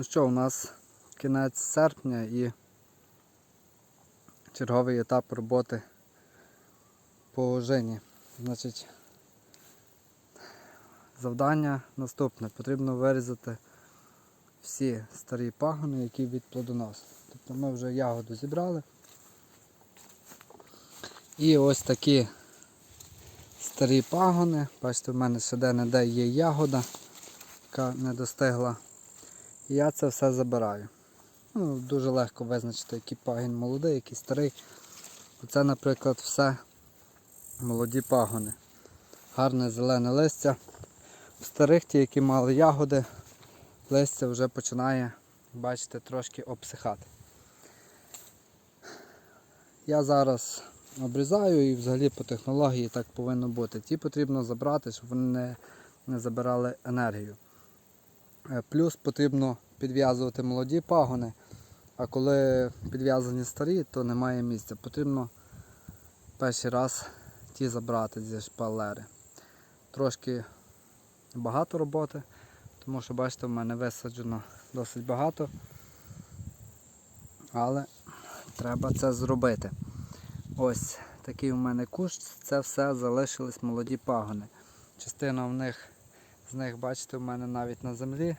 Ну що, у нас кінець серпня і черговий етап роботи по ожині. Значить, завдання наступне. Потрібно вирізати всі старі пагони, які від плодоносу. Тобто ми вже ягоду зібрали. І ось такі старі пагони. Бачите, в мене ще де-не-де є ягода, яка не достигла. І я це все забираю. Ну, дуже легко визначити, який пагін молодий, який старий. Оце, наприклад, все молоді пагони. Гарне зелене листя. У старих ті, які мали ягоди, листя вже починає, бачите, трошки обсихати. Я зараз обрізаю і взагалі по технології так повинно бути. Ті потрібно забрати, щоб вони не, не забирали енергію. Е, Плюс потрібно підв'язувати молоді пагони, а коли підв'язані старі, то немає місця. Потрібно перший раз ті забрати зі шпалери. Трошки багато роботи, тому що бачите, в мене висаджено досить багато. Але треба це зробити. Ось такий у мене кущ, це все залишились молоді пагони. Частина в них, з них, бачите, в мене навіть на землі.